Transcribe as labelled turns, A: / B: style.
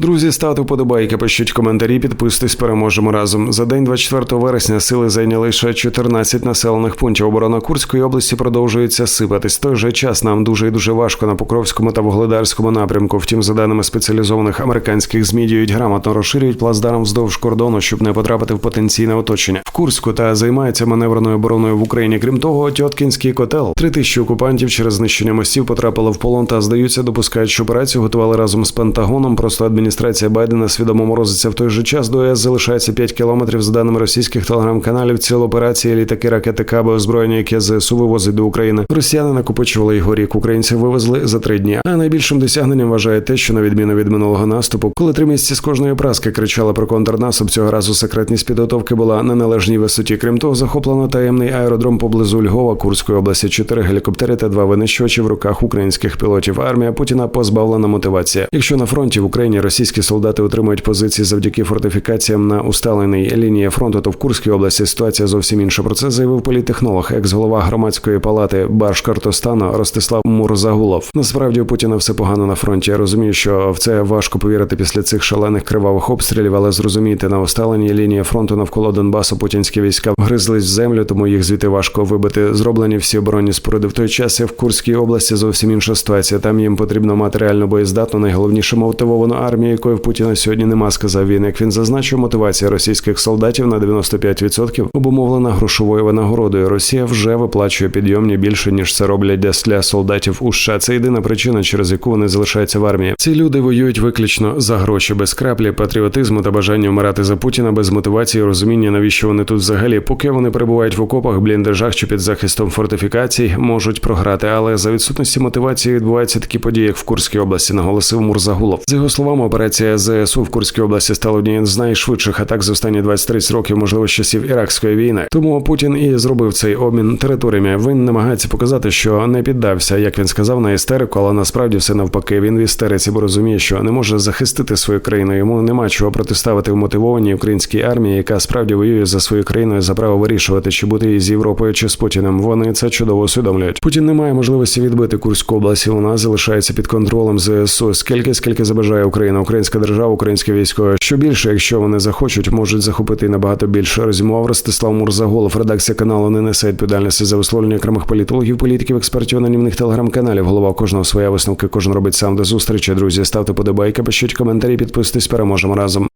A: Друзі, ставте вподобайки, пишіть коментарі, підписуйтесь, переможемо разом. За день 24 вересня сили зайняли ще 14 населених пунктів. Оборона Курської області продовжується сипатись. Той же час нам дуже і дуже важко на Покровському та Вугледарському напрямку. Втім, за даними спеціалізованих американських змі, діють грамотно розширюють плацдарм вздовж кордону, щоб не потрапити в потенційне оточення. В Курську та займається маневреною обороною в Україні. Крім того, Тьоткінський котел. Три тисячі окупантів через знищення мостів потрапили в полон та здаються, допускають, що операцію готували разом з Пентагоном. Просто адміністрація Байдена свідомо морозиться в той же час. До ЕС залишається 5 кілометрів. За даними російських телеграм-каналів, ціл операції літаки, ракети каби, озброєння, яке ЗСУ вивозить до України. Росіяни накопичували його рік. Українців вивезли за три дні. А найбільшим досягненням вважає те, що на відміну від минулого наступу, коли три місяці з кожної праски кричали про контрнаступ, цього разу секретність підготовки була на належній висоті. Крім того, захоплено таємний аеродром поблизу Львова, Курської області. Чотири гелікоптери та два винищувачі в руках українських пілотів. Армія Путіна позбавлена мотивація. Якщо на фронті в Україні російські солдати отримують позиції завдяки фортифікаціям на усталеній лінії фронту, то в Курській області ситуація зовсім інша. Про це заявив політтехнолог, екс-голова громадської палати Башкортостану Ростислав Мурзагулов. Насправді у Путіна все погано на фронті. Я розумію, що в це важко повірити після цих шалених кривавих обстрілів, але зрозумійте, на усталеній лінії фронту навколо Донбасу путінські війська вгризлись в землю, тому їх звідти важко вибити. Зроблені всі оборонні споруди. В той час і в Курській області зовсім інша ситуація. Там їм потрібно матеріально боєздатну, найголовніше мотивовану армію, якої в Путіна сьогодні нема. Сказав він. Як він зазначив, мотивація російських солдатів на 95% обумовлена грошовою винагородою. Росія вже виплачує підйомні більше ніж це роблять для- солдатів у США. Це єдина причина, через яку вони залишаються в армії. Ці люди воюють виключно за гроші, без краплі патріотизму та бажання вмирати за Путіна, без мотивації, розуміння, навіщо вони тут взагалі. Поки вони перебувають в окопах, бліндажах чи під захистом фортифікацій, можуть програти. Але за відсутності мотивації відбуваються такі події, як в Курській області, наголосив Мурзагулов. За його словами, операція ЗСУ в Курській області стала однією з найшвидших атак за останні 20-30 років, можливо, з часів іракської війни. Тому Путін і зробив цей обмін територіями. Він намагається показати, що не піддався, як він сказав, на істерику, але насправді все навпаки. Він в істериці, бо розуміє, що не може захистити свою країну. Йому нема чого протиставити в мотивованій українській армії, яка справді воює за свою країну і за право вирішувати, чи бути з Європою чи з Путіним. Вони це чудово усвідомлюють. Путін не має можливості відбити Курську область. і Вона залишається під контролем ЗСУ. Скільки скільки забажає Україна, українська держава, українське військо. Що більше, якщо вони захочуть, можуть захопити набагато більше. Розімував Ростислав Мурзаголов. Редакція каналу не несе відповідальності за висловлення окремих політологів, політиків, експертів анонімних телеграм-каналів. Голова кожного своя висновки. Кожен робить сам до зустрічі. Друзі, ставте подобайки, пишіть коментарі, підписуйтесь. Переможемо разом.